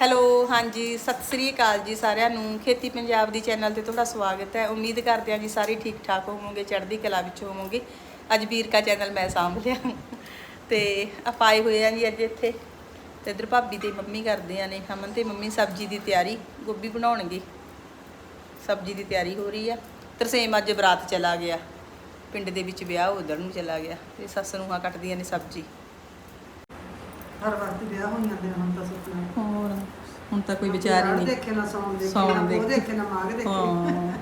Hello, ਹਾਂਜੀ, ਸਤਿ ਸ੍ਰੀ ਅਕਾਲ ਜੀ ਸਾਰਿਆਂ ਨੂੰ। ਖੇਤੀ ਪੰਜਾਬ ਦੀ ਚੈਨਲ ਤੇ ਤੁਹਾਡਾ ਸਵਾਗਤ ਹੈ। ਉਮੀਦ ਕਰਦੇ ਹਾਂ ਜੀ ਸਾਰੇ ਠੀਕ ਠਾਕ ਹੋਵੋਗੇ, ਚੜ੍ਹਦੀ ਕਲਾ ਵਿੱਚ ਹੋਵੋਗੇ। ਅੱਜ ਵੀਰਕਾ ਚੈਨਲ ਮੈਂ ਸਾਂਭ ਲਿਆ। ਤੇ ਆਪਾਂ ਆਏ ਹੋਏ ਆ ਜੀ ਅੱਜ ਇੱਥੇ। ਤੇ ਇਧਰ ਭਾਬੀ ਤੇ ਮੰਮੀ ਕਰਦੇ ਆ ਨੇ, ਹਮਨ ਤੇ ਮੰਮੀ ਸਬਜ਼ੀ ਦੀ ਤਿਆਰੀ, ਗੋਭੀ ਬਣਾਉਣਗੇ। ਸਬਜ਼ੀ ਦੀ ਤਿਆਰੀ ਹੋ ਰਹੀ ਆ। ਤਰਸੇਮ ਅੱਜ ਬਰਾਤ ਚਲਾ ਗਿਆ। ਪਿੰਡ ਦੇ ਵਿੱਚ ਵਿਆਹ ਉਧਰ ਨੂੰ ਚਲਾ ਗਿਆ। ਤੇ ਸੱਸ ਨੂੰ ਹਾਂ ਕੱਟਦੀਆਂ ਨੇ ਸਬਜ਼ੀ। ਹਰ ਵਾਰ ਵਿਆਹ ਹੋਈਆਂ ਜਾਂਦੇ ਹੁਣ ਤਾਂ ਸੁਪਨਾ ਹੋਰ ਹੁਣ ਤਾਂ ਕੋਈ ਵਿਚਾਰ ਹੀ ਨਹੀਂ। ਦੇਖੇ ਨਾ ਸੌਣ ਦੇਖੇ ਸੌਣ ਨਾ ਉਹ ਦੇਖੇ। ਨਾ ਮਾਗ ਦੇਖੇ। ਹਾਂ।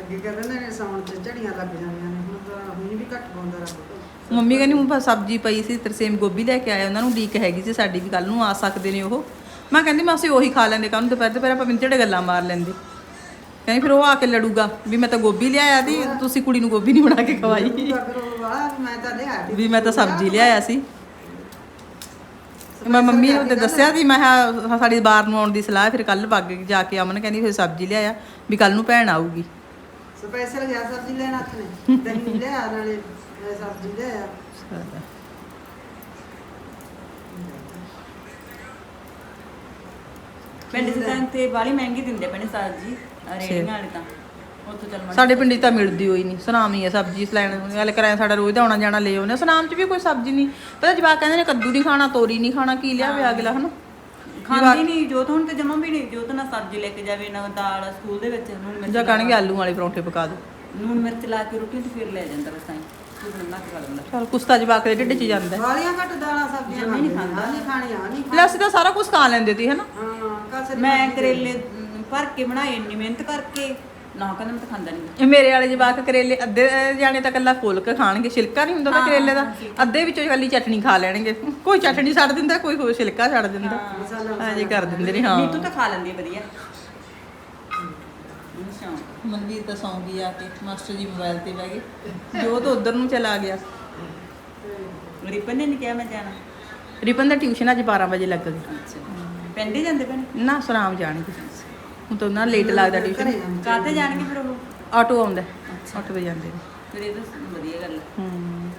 ਅੱਗੇ ਕਹਿੰਦੇ ਨੇ ਸੌਣ ਚ ਝੜੀਆਂ ਲੱਗ ਜਾਂਦੀਆਂ ਨੇ ਹੁਣ ਤਾਂ ਹੁਣ ਵੀ ਘੱਟ ਪਾਉਂਦਾ ਰੱਬ ਮੰਮੀ ਕਹਿੰਦੀ ਬਸ ਸਬਜ਼ੀ ਪਈ ਸੀ ਤਰਸੇਮ ਗੋਭੀ ਲੈ ਕੇ ਆਏ ਉਹਨਾਂ ਨੂੰ ਡੀਕ ਹੈਗੀ ਸੀ ਸਾਡੀ ਵੀ ਕੱਲ ਨੂੰ ਆ ਸਕਦੇ ਨੇ ਉਹ। ਮੈਂ ਕਹਿੰਦੀ ਮੈਂ ਅਸੀਂ ਉਹੀ ਖਾ ਲੈਂਦੇ ਕੱਲ ਨੂੰ ਦੁਪਹਿਰ ਦੁਪਹਿਰ ਆਪਾਂ ਮਿੰਟੇ ਗੱਲਾਂ ਮਾਰ ਲੈਂਦੇ। ਕਹਿੰਦੀ ਫਿਰ ਉਹ ਆ ਕੇ ਲੜੂਗਾ ਵੀ ਮੈਂ ਤਾਂ ਗੋਭੀ ਲਿਆਇਆ ਸੀ ਤੁਸੀਂ ਕੁੜੀ ਨੂੰ ਗੋਭੀ ਨਹੀਂ ਬਣਾ ਕੇ ਖਵਾਈ। ਮੈਂ। ਵੀ ਮੈਂ ਤਾਂ ਸਬਜ਼ੀ ਲਿਆਇਆ ਸੀ। ਮੈਂ ਮੰਮੀ ਨੂੰ ਤੇ ਦੱਸਿਆ ਸੀ ਮੈਂ ਕਿਹਾ ਸਾਡੀ ਬਾਰ ਨੂੰ ਆਉਣ ਦੀ ਸਲਾਹ ਫਿਰ ਕੱਲ ਵਗ ਜਾ ਕੇ ਅਮਨ ਕਹਿੰਦੀ ਫਿਰ ਸਬਜ਼ੀ ਲਿਆਇਆ ਵੀ ਕੱਲ ਨੂੰ ਭੈਣ ਆਊਗੀ। ਸਪੈਸ਼ਲ ਗਿਆ ਸਬਜ਼ੀ ਲੈਣ ਹੱਥ ਨੇ। ਦਹੀਂ ਲਿਆ ਨਾਲੇ ਸਬਜ਼ੀ ਲਿਆ। ਪਿੰਡ ਚ ਤਾਂ ਤੇ ਬਾਲੀ ਮਹਿੰਗੀ ਦਿੰਦੇ ਪੈਣੇ ਸਬਜ਼ੀ ਰੇੜੀਆਂ ਵਾਲੇ ਤਾਂ। ਉੱਥੋਂ ਚੱਲ ਮੜ ਸਾਡੇ ਪਿੰਡੀ ਤਾਂ ਮਿਲਦੀ ਹੋਈ ਨਹੀਂ ਸਨਾਮ ਹੀ ਆ ਸਬਜ਼ੀ ਲੈਣ। ਗੱਲ ਕਰਾਂ ਸਾਡਾ ਰੋਜ਼ ਦਾ ਆਉਣਾ ਜਾਣਾ ਲੈ ਆਉਨੇ ਸਨਾਮ 'ਚ ਵੀ ਕੋਈ ਸਬਜ਼ੀ ਨਹੀਂ। ਪਤਾ ਜਵਾਕ ਕਹਿੰਦੇ ਨੇ ਕੱਦੂ ਨਹੀਂ ਖਾਣਾ ਤੋਰੀ ਨਹੀਂ ਖਾਣਾ ਕੀ ਲਿਆਵੇ ਅਗਲਾ ਹਨਾ? ਖਾਂਦੀ ਨਹੀਂ ਜੋ ਤਾਂ ਹੁਣ ਤੇ ਜਮਾ ਵੀ ਨਹੀਂ। ਜੋ ਤਾਂ ਨਾ ਸਬਜ਼ੀ ਲੈ ਕੇ ਜਾਵੇ ਨਾ ਦਾਲ ਸਕੂਲ ਦੇ ਵਿੱਚ ਨੂਨ ਮਿਰਚ ਜਾਂ ਕਹਣਗੇ ਆਲੂ ਵਾਲੇ ਪਰੌਂਠੇ ਪਕਾ ਦੋ। ਨੂਨ ਮਿਰਚ ਲਾ ਕੇ ਰੋਟੀ ਤੇ ਫਿਰ ਲੈ ਜਾਂਦਾ ਬਸ ਐਂ। ਤੂੰ ਚਲ ਕੁਸਤਾ ਜਵਾਕ ਦੇ ਢਿੱਡ 'ਚ ਜਾਂਦਾ। ਵਾਲੀਆਂ ਘੱਟ ਦਾਲਾਂ ਸਬਜ਼ੀਆਂ ਨਹੀਂ ਆਹ ਨਹੀਂ ਖਾਣੀਆਂ ਨਹੀਂ ਲੈ ਅਸੀਂ ਤਾਂ ਸਾਰਾ ਕੁਝ ਖਾ ਲੈਂਦੇ ਸੀ ਹਨਾ? ਹਾਂ ਮੈਂ ਕਰੇਲੇ ਭਰ ਕੇ ਬਣਾਏ ਇੰਨੀ ਮਿਹਨਤ ਕਰਕੇ। ਨਾ ਕਹਿੰਦਾ ਮੈਂ ਤਾਂ ਖਾਂਦਾ ਨਹੀਂ ਇਹ ਮੇਰੇ ਵਾਲੇ ਜਵਾਕ ਕਰੇਲੇ ਅੱਧੇ ਜਾਣੇ ਤਾਂ ਕੱਲਾ ਫੁੱਲ ਕੇ ਖਾਣਗੇ ਛਿਲਕਾ ਨਹੀਂ ਹੁੰਦਾ ਤਾਂ ਕਰੇਲੇ ਦਾ? ਅੱਧੇ ਵਿੱਚੋਂ ਕੱਲੀ ਚਟਨੀ ਖਾ ਲੈਣਗੇ। ਕੋਈ ਚਟਨੀ ਛੱਡ ਦਿੰਦਾ ਕੋਈ ਹੋਰ ਛਿਲਕਾ ਛੱਡ ਦਿੰਦਾ। ਹਾਂ। ਜੀ ਕਰ ਦਿੰਦੇ ਨੇ ਹਾਂ। ਨੀਤੂ ਤਾਂ ਖਾ ਲੈਂਦੀ ਹੈ ਵਧੀਆ। ਅੱਛਾ ਮਨਵੀਰ ਤਾਂ ਸੌਂ ਗਈ ਆ ਕੇ ਮਾਸਟਰ ਜੀ ਮੋਬਾਈਲ ਤੇ ਬਹਿ ਗਏ। ਜੋ ਤਾਂ ਉਧਰ ਨੂੰ ਚਲਾ ਗਿਆ। ਰਿਪਨ ਨੇ ਨਹੀਂ ਕਿਹਾ ਮੈਂ ਜਾਣਾ? ਰਿਪਨ ਦਾ ਟਿਊਸ਼ਨ ਅੱਜ 12 ਵਜੇ ਲੱਗ ਗਈ ਹੀ ਜਾਂਦੇ ਪੈਣੇ ਨਾ ਸਰਾਮ ਜਾਣਗੇ ਹੁਣ ਤਾਂ ਉਹਨਾਂ ਲੇਟ ਲੱਗਦਾ ਟਿਊਸ਼ਨ ਕਾਹਤੇ ਜਾਣਗੇ ਫਿਰ ਉਹ? ਆਟੋ ਆਉਂਦਾ 8 ਵਜੇ ਜਾਂਦੇ ਨੇ। ਫਿਰ ਇਹ ਤਾਂ ਵਧੀਆ ਗੱਲ ਹੈ ਹੂੰ।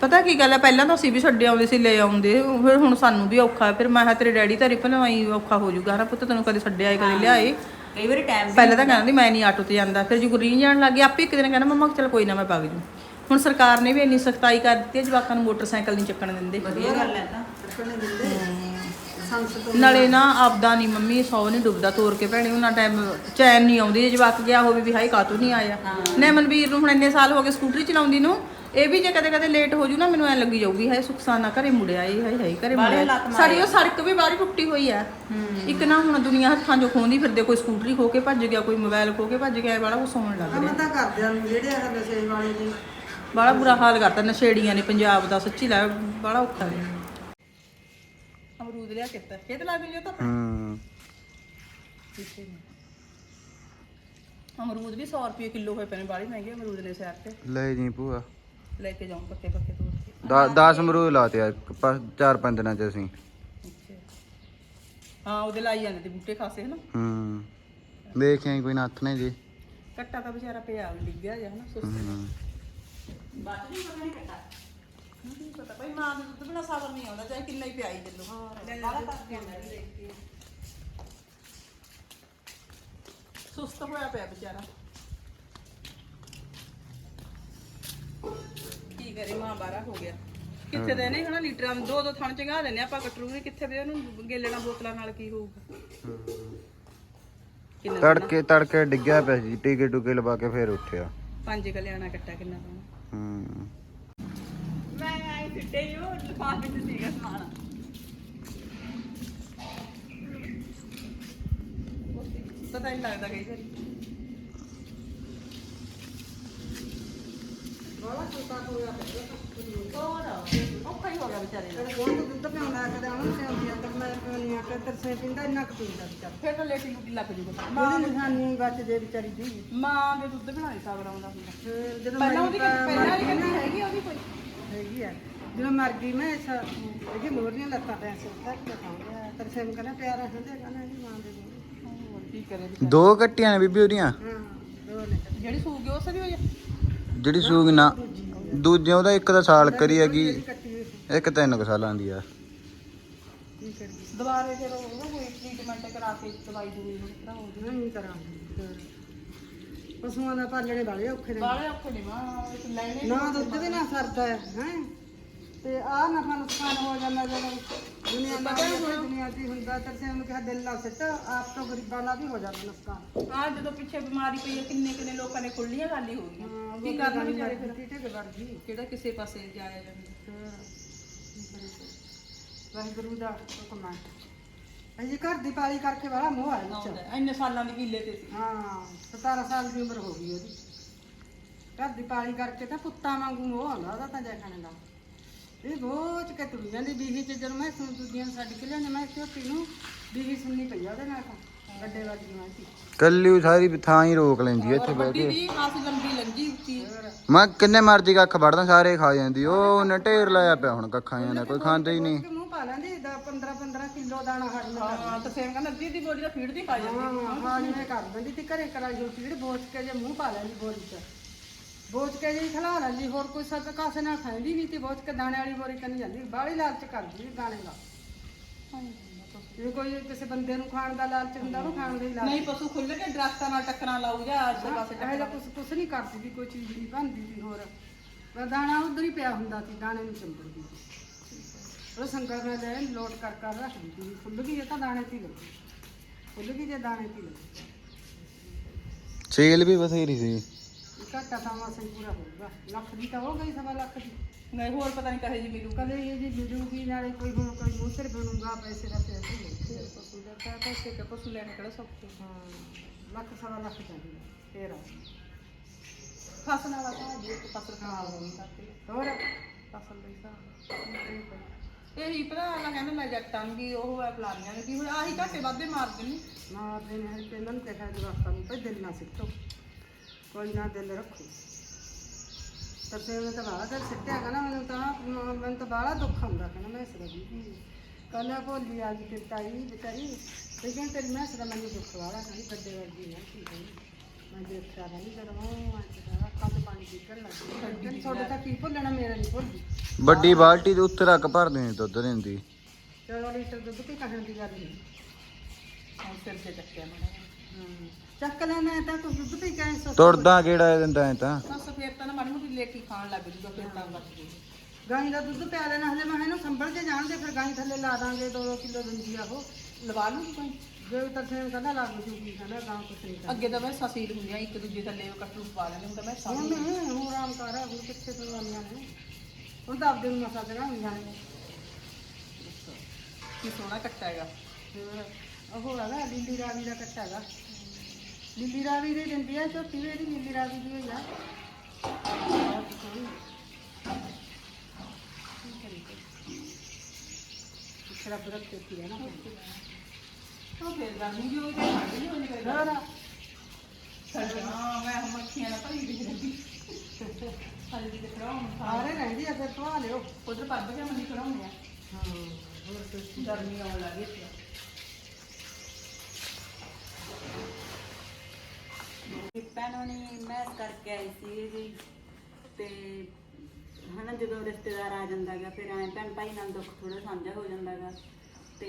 ਪਤਾ ਕੀ ਗੱਲ ਹੈ ਪਹਿਲਾਂ ਤਾਂ ਅਸੀਂ ਵੀ ਛੱਡੇ ਆਉਂਦੇ ਸੀ ਲੈ ਆਉਂਦੇ। ਫਿਰ ਹੁਣ ਸਾਨੂੰ ਵੀ ਔਖਾ। ਫਿਰ ਮੈਂ ਕਿਹਾ ਤੇਰੇ ਡੈਡੀ ਤਾਂ ਰਿਪਨ ਆਈ ਔਖਾ ਹੋ ਜਾਊਗਾ ਨਾ ਪੁੱਤ ਤੈਨੂੰ ਕਦੇ ਛੱਡਿਆ ਏ ਕਦੇ ਲਿਆਏ। ਕਈ ਵਾਰੀ ਟਾਈਮ ਪਹਿਲਾਂ ਤਾਂ ਕਹਿੰਦਾ ਮੈਂ ਨਹੀਂ ਆਟੋ ਤੇ ਜਾਂਦਾ। ਫਿਰ ਜੇ ਗੁਰੀਨ ਜਾਣ ਲੱਗ ਗਿਆ ਆਪੇ ਇੱਕ ਦਿਨ ਕਹਿੰਦਾ ਮੰਮਾ ਚਲ ਕੋਈ ਨਾ ਮੈਂ ਪਾ ਜੂ। ਹੁਣ ਸਰਕਾਰ ਨੇ ਵੀ ਇੰਨੀ ਸਖਤਾਈ ਕਰ ਦਿੱਤੀ ਹੈ ਜਵਾਕਾਂ ਨੂੰ ਮੋਟਰਸਾਈਕਲ ਨਹੀਂ ਚੱਕਣ ਦਿੰਦੇ। ਵਧੀਆ ਗੱਲ ਹੈ ਤਾਂ। ਚੱਕਣੇ ਦਿੰਦੇ। ਨਾਲੇ ਨਾ ਆਪਦਾ ਨਹੀਂ ਮੰਮੀ ਸੌ ਨਹੀਂ ਡੁੱਬਦਾ ਤੋਰ ਕੇ ਭੈਣੇ ਉਹਨਾਂ ਟਾਈਮ ਚੈਨ ਨਹੀਂ ਆਉਂਦੀ ਜੇ ਜਵਾਕ ਗਿਆ ਹੋਵੇ ਵੀ ਹਾਈ ਕਾਤੋਂ ਨਹੀਂ ਆਇਆ। ਨੇ ਮਨਵੀਰ ਨੂੰ ਹੁਣ ਇੰਨੇ ਸਾਲ ਹੋ ਗਏ ਸਕੂਟਰੀ ਚਲਾਉਂਦੀ ਨੂੰ ਇਹ ਵੀ ਜੇ ਕਦੇ ਕਦੇ ਲੇਟ ਹੋ ਜੂ ਨਾ ਮੈਨੂੰ ਐ ਲੱਗੀ ਜਾਊਗੀ ਹਾਏ ਸੁਖਸਾਨਾ ਘਰੇ ਮੁੜਿਆ ਏ ਹਾਏ ਹਾਏ ਘਰੇ ਮੁੜਿਆ। ਸਾਡੀ ਉਹ ਸੜਕ ਵੀ ਬਾਹਰੀ ਟੁੱਟੀ ਹੋਈ ਆ ਇੱਕ ਨਾ ਹੁਣ ਦੁਨੀਆ ਹੱਥਾਂ 'ਚੋਂ ਖੋਂਦੀ ਫਿਰਦੇ ਕੋਈ ਸਕੂਟਰੀ ਖੋ ਕੇ ਭੱਜ ਗਿਆ ਕੋਈ ਮੋਬਾਈਲ ਖੋ ਕੇ ਭੱਜ ਗਿਆ ਇਹ ਬੜਾ ਕੁਛ ਹੋਣ ਲੱਗ ਰਿਹਾ। ਤਾਂ ਕਰਦਿਆਂ ਨੂੰ ਜਿਹੜੇ ਆ ਨਸ਼ੇ ਵਾਲੇ ਨੇ। ਬੜਾ ਬੁਰਾ ਹਾਲ ਕਰਤਾ ਨਸ਼ੇੜੀਆਂ ਨੇ ਪੰਜਾਬ ਦਾ ਸੱਚੀ ਲੈ ਬੜਾ ਔਖਾ ਹੈ ਅਮਰੂਦ ਲਿਆ ਕੇ ਤਾਂ ਖੇਤ ਲਾ ਜੋ ਤਾਂ। ਹੂੰ। ਅਮਰੂਦ ਵੀ 100 ਰੁਪਏ ਕਿਲੋ ਹੋਏ ਪਏ ਨੇ ਬਾਹਲੀ ਮਹਿੰਗੇ ਅਮਰੂਦ ਨੇ ਸ਼ਹਿਰ ਤੇ। ਲੈ ਜੀ ਭੂਆ। ਲੈ ਕੇ ਜਾਉਂ ਪੱਕੇ ਪੱਕੇ ਤੋੜ ਕੇ 10 ਅਮਰੂਦ ਲਾਤੇ ਆ ਪ- ਚਾਰ ਪੰਜ ਦਿਨਾਂ ਚ ਅਸੀਂ। ਅੱਛਾ। ਹਾਂ ਉਹਦੇ ਲਾਈ ਜਾਂਦੇ ਤੇ ਬੂਟੇ ਖਾਸੇ ਹਨਾ? ਹੂੰ। ਦੇਖਿਆ ਕੋਈ ਨੱਥ ਨੇ ਜੀ। ਕੱਟਾ ਤਾਂ ਵਿਚਾਰਾ ਪਿਆ ਡਿੱਗਿਆ ਜਾ ਹਨਾ ਸੁਸਤ। ਹੂੰ। ਨਹੀਂ ਪਤਾ ਭਾਈ ਮਾਂ ਦੇ ਦੁੱਧ ਬਿਨਾ ਸਾਬਰ ਨਹੀਂ ਆਉਂਦਾ ਚਾਹੇ ਕਿੰਨਾ ਹੀ ਪਿਆਈ ਚੱਲੋ। ਹਾਂ ਬਾਲਾ ਕਰ ਦਿੰਦਾ ਸੁਸਤ ਹੋਇਆ ਪਿਆ ਵਿਚਾਰਾ। ਕੀ ਕਰੇ ਮਾਂ ਬਾਰਾ ਹੋ ਗਿਆ। ਕਿੱਥੇ ਦੇ ਨੇ ਹਨਾ ਲੀਟਰਾਂ ਨੂੰ? ਦੋ ਦੋ ਥਣ ਚੰਗਾ ਦਿੰਨੇ ਆਪਾਂ ਕਟਰੂਗੇ ਕਿੱਥੇ ਦੇ ਉਹਨੂੰ ਗੇਲਣਾ ਬੋਤਲਾਂ ਨਾਲ ਕੀ ਹੋਊਗਾ। ਕਿੰਨਾ ਤੜਕੇ ਤੜਕੇ ਡਿੱਗਿਆ ਪਿਆ ਸੀ ਟੀਕੇ ਟੂਕੇ ਲਵਾ ਕੇ ਫੇਰ ਉੱਠਿਆ। ਪੰਜ ਕਲਿਆਣਾ ਕੱਟਾ ਕਿੰਨਾ ਪਾਉਣਾ ਹੂੰ। ਮੈਂ ਸਿੱਟੇ ਜੋ ਲਿਫਾਫੇ ਚ ਸੀਗਾ ਸਮਾਨ। ਪਤਾ ਨਹੀਂ ਲੱਗਦਾ ਕਈ ਵਾਰੀ। ਬਾਲਾ ਛੋਟਾ ਹੋਇਆ ਹੋਰ ਔਖਾ ਹੀ ਹੋ ਗਿਆ ਵਿਚਾਰੇ ਦਾ। ਤੇ ਕੋਣ ਦੁੱਧ ਪਿਆਉਂਦਾ ਕਦੇ ਉਹਨਾਂ ਨੂੰ ਪਿਆਉਂਦੀ ਆ ਤਾਂ ਮੈਂ ਪਿਆਉਂਦੀ ਆ ਕਿ ਤਰਸੇ ਪਿੰਦਾ ਇੰਨਾ ਕੁ ਪੀਂਦਾ ਵਿਚਾਰਾ। ਫਿਰ ਤਾਂ ਲੇਟੀ ਲੂਟੀ ਲੱਗ ਜੂਗਾ। ਉਹਦੀ ਨਿਸ਼ਾਨੀ ਬਚਦੇ ਵਿਚਾਰੀ ਦੀ। ਮਾਂ ਦੇ ਦੁੱਧ ਬਣਾਏ ਸਾਬਰ ਆਉਂਦਾ ਹੁੰਦਾ ਫਿਰ ਜਦੋਂ ਪਹਿਲਾਂ ਉਹਦੀ ਤਾਂ ਪਹਿਲਾਂ ਵਾਲੀ ਕਹਿੰਦੀ ਹੈਗੀ ਆ ਉਹਦੀ ਕੋਈ। ਹੈਗੀ ਆ। ਜਦੋਂ ਮਰ ਗਈ ਮੈਂ ਇਸ ਇਹਦੀ ਮੋਰੀਆਂ ਲੱਤਾਂ ਤੇ ਸਿਰ ਤੱਕ ਖਾਉਂਦਾ ਤਰਸੇ ਨੂੰ ਕਹਿੰਦਾ ਪਿਆਰਾ ਹੁੰਦੇ ਕਹਿੰਦਾ ਇਹਦੀ ਮਾਂ ਦੇ ਦੋ ਹੋਰ ਕੀ ਕਰੇ ਦੋ ਕੱਟੀਆਂ ਨੇ ਬੀਬੀ ਉਹਦੀਆਂ? ਹਾਂ ਦੋ ਨੇ। ਜਿਹੜੀ ਸੂ ਗਈ ਉਸ ਦੀ ਹੋ ਜਾ ਜਿਹੜੀ ਸੂਗ ਨਾ ਦੂਜੇ ਉਹਦਾ ਇੱਕ ਦਾ ਸਾਲ ਕਰੀ ਹੈਗੀ ਇੱਕ ਤਿੰਨ ਕੁ ਸਾਲਾਂ ਦੀ ਆ। ਦੁਬਾਰੇ ਫਿਰ ਉਹਦਾ ਕੋਈ ਟ੍ਰੀਟਮੈਂਟ ਕਰਾ ਕੇ ਦਵਾਈ ਦੂਈ ਕਰਾ ਹੋ ਨਹੀਂ ਕਰਾਂਗੇ ਪਸ਼ੂਆਂ ਦਾ ਪਾਲਣੇ ਵਾਲੇ ਔਖੇ ਨੇ। ਬਾਲੇ ਔਖੇ ਨੇ ਮਾਂ ਲੈਣੇ ਨਾ ਦੁੱਧ ਵੀ ਨਾ ਸਰਦਾ ਹੈ ਹੈਂ। ਤੇ ਆ ਨਫਾ ਨੁਕਸਾਨ ਹੋ ਜਾਂਦਾ ਜਦੋਂ ਦੁਨੀਆ ਨਾਲ ਦੁਨੀਆ ਦੀ ਹੁੰਦਾ ਤੇ ਸੇ ਉਹਨੂੰ ਕਿਹਾ ਦਿਲ ਨਾਲ ਸਿੱਟ ਆਪ ਤੋਂ ਗਰੀਬਾਂ ਦਾ ਵੀ ਹੋ ਜਾਂਦਾ ਨੁਕਸਾਨ। ਆ ਜਦੋਂ ਪਿੱਛੇ ਬਿਮਾਰੀ ਪਈ ਹੈ ਕਿੰਨੇ ਕਿੰਨੇ ਲੋਕਾਂ ਨੇ ਖੁੱਲੀਆਂ ਗੱਲ ਹੀ ਗਈਆਂ। ਕੀ ਕਰਨਾ ਵਿਚਾਰੇ ਫਿਰ? ਟੀਟੇ ਦੇ ਵਰਗੀ ਕਿਹੜਾ ਕਿਸੇ ਪਾਸੇ ਜਾਇਆ ਜਾਂਦਾ? ਵਾਹਿਗੁਰੂ ਦਾ ਹੁਕਮ ਹੈ। ਅਜੇ ਘਰ ਦੀ ਪਾਲੀ ਕਰਕੇ ਵਾਲਾ ਮੋਹ ਆ ਵਿੱਚ ਆਉਂਦਾ ਹੈ। ਇੰਨੇ ਸਾਲਾਂ ਦੀ ਕੀਲੇ ਤੇ ਸੀ। ਹਾਂ 17 ਸਾਲ ਦੀ ਉਮਰ ਹੋ ਗਈ ਉਹਦੀ। ਘਰ ਦੀ ਪਾਲੀ ਕਰਕੇ ਤਾਂ ਪੁੱਤਾਂ ਵਾਂਗੂ ਮੋਹ ਆਉਂਦਾ ਉਹਦਾ ਤਾਂ ਜੈਖਾਣੇ ਦਾ ਇਹ ਬੋਝ ਕੇ ਤੁਰ ਜਾਂਦੀ। ਬੀਹੀ ਚ ਜਦੋਂ ਮੈਂ ਸੁਣ ਦੂਜੀਆਂ ਛੱਡ ਕੇ ਲਿਆਉਂਦੀ ਮੈਂ ਝੋਟੀ ਨੂੰ ਬੀਹੀ ਸੁਣਨੀ ਪਈ ਆ ਉਹਦੇ ਨਾਲ ਤਾਂ ਗੱਡੇ ਵਾਲੀ ਮੈਂ ਸੀ ਕੱਲੀ ਉਹ ਸਾਰੀ ਥਾਂ ਹੀ ਰੋਕ ਲੈਂਦੀ ਇੱਥੇ ਬਹਿ ਵੱਡੀ ਕੇ। ਲੰਬੀ ਮੈਂ ਕਿੰਨੇ ਮਰਜ਼ੀ ਕੱਖ ਵੜਦਾ ਸਾਰੇ ਖਾ ਜਾਂਦੀ। ਉਹ ਉਹਨੇ ਢੇਰ ਲਾਇਆ ਪਿਆ ਹੁਣ ਕੱਖਾਂ ਜਾਂਦਾ ਕੋਈ ਖਾਂਦਾ ਹੀ ਨਹੀਂ। ਕਿ ਮੂੰਹ ਪਾ ਲੈਂਦੀ 15 15 ਕਿਲੋ ਦਾਣਾ ਹੜ ਲਗਾ ਹਾਂ ਤਾਂ ਸੇਮ ਕਹਿੰਦਾ ਅੱਧੀ ਦੀ ਬੋਡੀ ਦਾ ਫੀਡ ਦੀ ਖਾ ਜਾਂਦੀ। ਹਾਂ ਹਾਂ ਜਿਵੇਂ ਕਰ ਦਿੰਦੀ ਤੇ ਘਰੇ ਕਰਾਈ ਜੋ ਚੀੜ ਬੋਚ ਕੇ ਜੇ ਮੂੰਹ ਪਾ ਲੈਂਦੀ ਬੋਰੀ ਚ। ਬੋਚ ਕੇ ਜੇ ਖਲਾ ਲੈਂਦੀ ਹੋਰ ਕੋਈ ਸੱਤ ਕਾਸੇ ਨਾਲ ਖਾਂਦੀ ਨਹੀਂ ਤੇ ਬੋਚ ਕੇ ਦਾਣੇ ਵਾਲੀ ਬੋਰੀ ਕੰਨੀ ਜਾਂਦੀ ਬਾਹਲੀ ਲਾਲਚ ਕਰਦੀ ਸੀ ਦਾਣੇ ਦਾ। ਜੇ ਕੋਈ ਕਿਸੇ ਬੰਦੇ ਨੂੰ ਖਾਣ ਦਾ ਲਾਲਚ ਹੁੰਦਾ ਉਹਨੂੰ ਖਾਣ ਦਾ ਲਾਲਚ। ਨਹੀਂ ਪਸ਼ੂ ਖੁੱਲ ਕੇ ਦਰਖਤਾਂ ਨਾਲ ਟੱਕਰਾਂ ਲਾਊ ਜਾਂ ਆਸੇ ਪਾਸੇ ਜਿਹਾ ਕੁਛ ਕੁਛ ਨਹੀਂ ਕਰਦੀ ਸੀ ਕੋਈ ਚੀਜ਼ ਨਹੀਂ ਬਣਦੀ ਸੀ ਹੋਰ। ਪਰ ਦਾਣਾ ਉਧਰ ਹੀ ਪਿਆ ਹੁੰਦਾ ਸੀ ਦਾਣੇ ਨੂੰ ਚੰਬੜਦੀ ਸੀ। ਉਹ ਸੰਗਰ ਨੇ ਲੈ ਲੋਟ ਕਰ ਕਰ ਰੱਖਦੀ ਸੀ ਫੁੱਲ ਗਈ ਤਾਂ ਦਾਣੇ ਤੇ ਲੱਗੀ। ਫੁੱਲ ਗਈ ਜੇ ਦਾਣੇ ਤੇ ਲੱਗੀ। ਸੇਲ ਵੀ ਬਥੇਰੀ ਸੀ। ਘਾਟਾ ਤਾਂ ਮਾਸਾ ਪੂਰਾ ਹੋਊਗਾ। ਲੱਖ ਦੀ ਤਾਂ ਹੋ ਗਈ ਸਵਾ ਲੱਖ ਦੀ। ਨਹੀਂ ਹੋਰ ਪਤਾ ਨਹੀਂ ਕਹੇ ਜੀ ਮਿਲੂ। ਕਦੇ ਇਹ ਜੀ ਮਿਲੂਗੀ ਨਾਲੇ ਕੋਈ ਹੁਣ ਕੋਈ ਮੂਸਰ ਬਣੂਗਾ ਪੈਸੇ ਦਾ ਪੈਸੇ ਹੀ ਪਸ਼ੂ ਦਾ ਤਾਂ ਪੈਸੇ ਕੇ ਪਸ਼ੂ ਲੈਣੇ ਕਿਹੜਾ ਸੌਖੇ। ਹਾਂ ਲੱਖ ਸਵਾ ਲੱਖ ਚਾਹੀਦਾ ਤੇਰਾ ਫਸਲ ਵਾਲਾ ਤਾਂ ਜੀ ਇੱਕ ਫਸਲ ਖਰਾਬ ਹੋ ਗਈ ਸਾਡੀ ਹੋਰ? ਫਸਲ ਦੇ ਹਿਸਾਬ ਇਹ ਹੀ। ਭਰਾ ਨਾ ਕਹਿੰਦਾ ਮੈਂ ਜੱਟਾਂ ਨੂੰ ਵੀ ਉਹ ਹੈ ਫਲਾਨੀਆਂ ਨੇ ਵੀ ਹੁਣ ਆਹੀ ਘਾਟੇ ਵਾਧੇ ਮਾਰਦੇ ਨੇ। ਮਾਰਦੇ ਨੇ ਤੇ ਇਹਨਾਂ ਨੂੰ ਕਿਹਾ ਜਵਾਕਾਂ ਨੂੰ ਭਈ ਦਿਲ ਨਾ ਸਿੱਟੋ। ਕੋਈ ਨਾ ਦਿਲ ਰੱਖੋ। ਤਾਂ ਫਿਰ ਮੈਂ ਤਾਂ ਬਾਹਲਾ ਸਿੱਟਿਆ ਕਹਿੰਦਾ ਮੈਨੂੰ ਤਾਂ ਮੈਨੂੰ ਤਾਂ ਬਾਹਲਾ ਦੁੱਖ ਹੁੰਦਾ ਕਹਿੰਦਾ ਮੈਂ ਇਸ ਦਾ ਵੀ ਕੱਲ ਭੋਲੀ ਆ ਗਈ ਫਿਰ ਤਾਈ ਤੇ ਕਹਿੰਦੀ ਤੇਰੀ ਮੈਂ ਦਾ ਮੈਨੂੰ ਦੁੱਖ ਵਾਲਾ ਕਹਿੰਦੀ ਗੱਡੇ ਵਰਗੀ ਨਾ ਕੀ ਕਹਿੰਦੀ ਮੈਂ ਦੇਖਿਆ ਕਹਿੰਦੀ ਜਦ ਉਹ ਅੱਜ ਦਾ ਕੱਲ ਪਾਣੀ ਨਿਕਲ ਲੱਗੀ ਕਹਿੰਦੀ ਤੁਹਾਡੇ ਤਾਂ ਕੀ ਭੁੱਲਣਾ ਮੇਰਾ ਨਹੀਂ ਭੁੱਲਦੀ ਵੱਡੀ ਬਾਲਟੀ ਦੇ ਉੱਤੇ ਰੱਖ ਭਰਦੇ ਨੇ ਦੁੱਧ ਦਿੰਦੀ ਚਲੋ ਲੀਟਰ ਦੁੱਧ ਕੀ ਕਹਿਣ ਦੀ ਗੱਲ ਨਹੀਂ। ਹੁਣ ਸਿਰ ਤੇ ਚੱਕਿਆ ਮੈਂ ਹਾਂ। ਚੱਕ ਲੈਣਾ ਤਾਂ ਕੁਝ ਦੁੱਧ ਪੀ ਕੇ ਸੋ ਤੁਰਦਾ ਕਿਹੜਾ ਇਹ ਦਿੰਦਾ ਐ ਤਾਂ? ਬਸ ਫੇਰ ਤਾਂ ਨਾ ਮਾੜੀ ਮੋਟੀ ਲੇਟੀ ਖਾਣ ਲੱਗ ਜੂਗਾ ਫਿਰ ਤਾਂ ਬਚ ਜੂਗਾ ਗਾਂ ਦਾ ਦੁੱਧ ਪਿਆ ਲੈਣਾ ਹਲੇ ਮੈਂ ਇਹਨੂੰ ਸੰਭਲ ਕੇ ਜਾਣਦੇ ਫਿਰ ਗਾਂ ਥੱਲੇ ਲਾ ਦਾਂਗੇ 2 ਕਿਲੋ ਦਿੰਦੀ ਆ ਉਹ। ਲਵਾ ਲੂਗੀ ਕੋਈ? ਜੇ ਤਰਸੇ ਕਹਿੰਦਾ ਲੱਗ ਜੂਗੀ ਕਹਿੰਦਾ ਗਾਂ ਕੁਛ ਨਹੀਂ ਕਰਦਾ ਅੱਗੇ ਤਾਂ ਮੈਂ ਸਸੀਲ ਹੁੰਦੀਆਂ ਇੱਕ ਦੂਜੇ ਥੱਲੇ ਕੱਟੂ ਪਾ ਲੈਂਦੇ ਹੁਣ ਤਾਂ ਮੈਂ ਹੁਣ ਸਾਰੀ ਨਹੀਂ ਹੁਣ ਆਰਾਮ ਕਰ ਆ ਹੁਣ ਕਿੱਥੇ ਤੋਂ ਆਉਂਦੀਆਂ ਨੇ। ਹੁਣ ਤਾਂ ਆਪਦੇ ਨੂੰ ਮਸਾ ਦੇਣਾ ਹੁੰਦੀਆਂ ਨੇ। ਕੀ ਸੋਹਣਾ ਕੱਟਾ ਹੈਗਾ। ਫਿਰ ਉਹ ਹੈਗਾ ਲੀਲੀ ਰਾਵੀ ਦਾ ਕੱਟਾ ਹੈਗਾ। ਲੀਲੀ ਰਾਵੀ ਦੀ ਦਿੰਦੀ ਆ ਝੋਟੀ ਵੀ ਇਹਦੀ ਲੀਲੀ ਰਾਵੀ ਦੀ ਹੋਈ ਆ। ਬਹੁਤ ਸੋਹਣੀ। ਕੀ ਤੀ ਹੈ ਨਾ। ਉਹ ਫੇਰ ਗਰਮੀ ਵੀ ਹੋਈ ਤੇ ਹੋਣੀ ਕਰੇ ਹੋਰ ਹਾਂ ਮੈਂ ਮੱਖੀਆਂ ਨਾਲ ਭਰੀ ਦੀ ਰਹਿੰਦੀ ਹਾਲੇ ਵੀ ਦਿਖਾਉਂ ਸਾਰੇ ਰਹਿੰਦੀ ਫਿਰ ਧਵਾ ਲਿਓ। ਉਧਰ ਪੱਬ ਕੇ ਮੰਨੀ ਖੜਾਉਂਦੇ ਆ। ਹਾਂ ਹੋਰ ਕੁਛ ਗਰਮੀ ਆਉਣ ਲੱਗੀ ਇੱਥੇ। ਭੈਣਾਂ ਨੇ ਮੈਚ ਕਰਕੇ ਆਈ ਸੀ ਇਹਦੀ। ਤੇ ਹਨਾ ਜਦੋਂ ਰਿਸ਼ਤੇਦਾਰ ਆ ਜਾਂਦਾਗਾ ਫਿਰ ਐਂ ਭੈਣ ਭਾਈ ਨਾਲ ਦੁੱਖ ਥੋੜਾ ਸਾਂਝਾ ਹੋ ਜਾਂਦਾਗਾ ਤੇ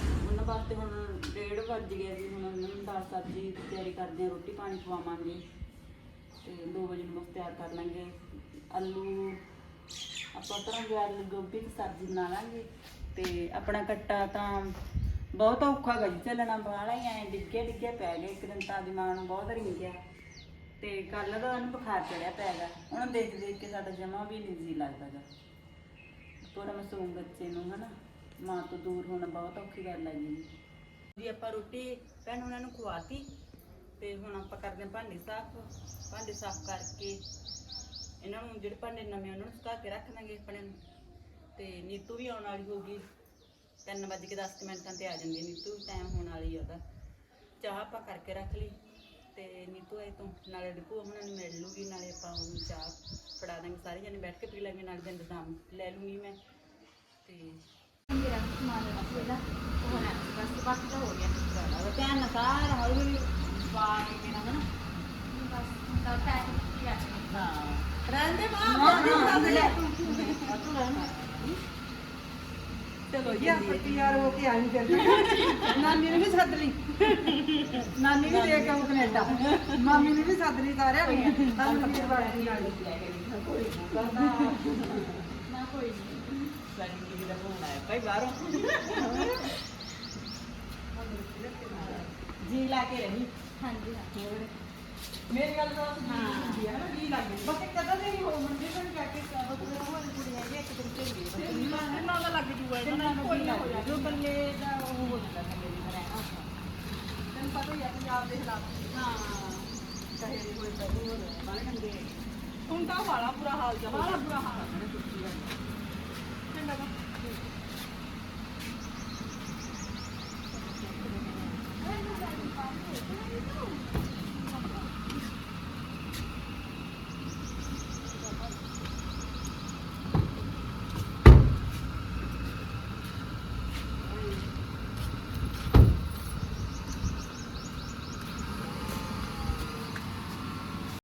ਉਹਨਾਂ ਵਾਸਤੇ ਹੁਣ ਡੇਢ ਵੱਜ ਗਿਆ ਜੀ, ਹੁਣ ਉਹਨਾਂ ਨੂੰ ਦਾਲ ਸਬਜ਼ੀ ਦੀ ਤਿਆਰੀ ਕਰਦੇ ਆ ਰੋਟੀ ਪਾਣੀ ਖਵਾਵਾਂਗੇ। ਤੇ 2 ਵਜੇ ਨੂੰ ਬਸ ਤਿਆਰ ਕਰ ਲਾਂਗੇ। ਆਲੂ ਆਪਾਂ ਤਰ੍ਹਾਂ ਆਲੂ ਗੋਭੀ ਦੀ ਸਬਜ਼ੀ ਬਣਾ ਲਾਂਗੇ। ਤੇ ਆਪਣਾ ਕੱਟਾ ਤਾਂ ਬਹੁਤ ਔਖਾ ਗਾ ਜੀ, ਚੱਲਣਾ ਬਾਹਲਾ ਹੀ ਐ, ਡਿੱਗੇ ਡਿੱਗੇ ਪੈ ਗਏ ਇੱਕ ਦਿਨ ਤਾਂ ਦਿਮਾਗ ਮਾਂ ਨੂੰ ਬਹੁਤ ਰਿੰਗਿਆ ਤੇ ਕੱਲ ਦਾ ਉਹਨੂੰ ਬੁਖਾਰ ਚੜਿਆ ਪਿਆ ਗਾ। ਉਹਨੂੰ ਦੇਖ ਦੇਖ ਕੇ ਸਾਡਾ ਜਮਾ ਵੀ ਨਹੀਂ ਜੀ ਲੱਗਦਾ ਗਾ। ਪੂਰਾ ਮਾਸੂਮ ਬੱਚੇ ਨੂੰ ਹਨਾ, ਮਾਂ ਤੋਂ ਦੂਰ ਹੋਣਾ ਬਹੁਤ ਔਖੀ ਗੱਲ ਹੈ ਜੀ। ਜੀ ਆਪਾਂ ਰੋਟੀ, ਭੈਣ ਉਹਨਾਂ ਨੂੰ ਖਵਾਤੀ, ਤੇ ਹੁਣ ਆਪਾਂ ਕਰਦੇ ਹਾਂ ਭਾਂਡੇ ਸਾਫ਼। ਭਾਂਡੇ ਸਾਫ਼ ਕਰਕੇ ਇਹਨਾਂ ਨੂੰ ਜਿਹੜੇ ਭਾਂਡੇ ਨਵੇਂ ਉਹਨਾਂ ਨੂੰ ਸੁਕਾ ਕੇ ਰੱਖ ਦਾਂਗੇ ਆਪਣੇ ਨੂੰ। ਤੇ ਨੀਤੂ ਵੀ ਆਉਣ ਵਾਲੀ ਹੋਗੀ 3:10 ਮਿੰਟਾਂ ਤੇ ਆ ਜਾਂਦੀ ਨੀਤੂ ਟਾਈਮ ਹੋਣ ਵਾਲੀ ਆ ਉਹਦਾ। ਚਾਹ ਆਪਾਂ ਕਰਕੇ ਰੱਖ ਲਈ ਤੇ ਨੀਤੂ ਆਏ ਤੋਂ ਨਾਲੇ ਡਿਪੂ ਉਹਨਾਂ ਨੂੰ ਮਿਲ ਲੂਗੀ ਨਾਲੇ ਆਪਾਂ ਉਹਨੂੰ ਚਾਹ ਫੜਾ ਦਾਂਗੇ। ਸਾਰੇ ਜਣੇ ਬੈਠ ਕੇ ਪੀ ਲਾਂਗੇ ਨਾਲ ਦੇ ਇੰਤਜ਼ਾਮ ਲੈ ਲੂੰਗੀ ਮੈਂ। ਤੇ ਮੇਰਾ ਸਮਾਨ ਦਾ ਪਹਿਲਾਂ ਉਹ ਨਾ ਬਸ ਬਾਕੀ ਤਾਂ ਹੋ ਗਿਆ। ਧਿਆਨ ਨਾਲ ਸਾਰਾ ਹੌਲੀ ਹੌਲੀ ਪਾ ਕੇ ਦੇਣਾ ਹਨਾ ਬਸ ਤਾਂ ਟਾਈਮ ਹਾਂ। ਰਹਿੰਦੇ ਮਾਂ ਆਪਣੀ ਤੂੰ ਰਹਿਣਾ ਚਲੋ ਵਧੀਆ ਪੱਟੀਆਰ ਹੋ ਕੇ ਆਈ ਫਿਰ ਨਾਨੀ ਨੂੰ ਵੀ ਸੱਦ ਲਈ ਨਾਨੀ ਵੀ ਦੇ ਕੇ ਆਉ ਕੈਨੇਡਾ ਮਾਮੀ ਨੂੰ ਵੀ ਸੱਦ ਲਈ ਸਾਰਿਆਂ ਨੂੰ ਤਾਂ ਪੱਟੀ ਵਾਲੀ ਨਾਲ ਨਾ ਕੋਈ ਨਹੀਂ ਸਾਡੀ ਕਿਹਦੀ ਦਾ ਫੋਨ ਆਇਆ ਭਾਈ ਬਾਹਰੋਂ ਜੀ ਲਾ ਕੇ ਰਹੀ ਹਾਂਜੀ ਹਾਂ ਮੇਰੀ ਗੱਲ ਤਾਂ ਹੁੰਦੀ ਹੈ ਨਾ ਕੀ ਲੱਗ ਗਈ ਬਾਕੀ ਕਦੋਂ ਦੇ ਨਹੀਂ ਹੋ ਮੰਦੇ ਪਰ ਜਾ ਕੇ ਕਹੋ ਤੇ ਹੋਰ ਕੁੜੀ ਆਈ ਇੱਕ ਦਿਨ ਝੇਲੀ ਨਾ ਇਹਨਾਂ ਨੂੰ ਕੋਈ ਹੋ ਜਾ ਬੱਲੇ ਦਾ ਉਹ ਹੋ ਜਾਂਦਾ ਥੱਲੇ ਦੀ ਰਹਿਣਾ ਤੈਨੂੰ ਪਤਾ ਹੀ ਆ, ਪੰਜਾਬ ਦੇ ਹਾਲਾਤ ਹਾਂ ਕਹੇ ਕੋਈ ਬਦੂ ਹੋ ਰਿਹਾ ਬਾਹਰ ਕੰਦੇ ਹੁਣ ਤਾਂ ਵਾਲਾ ਬੁਰਾ ਹਾਲ ਜਾ ਬੜਾ ਬੁਰਾ ਹਾਲ ਹੈ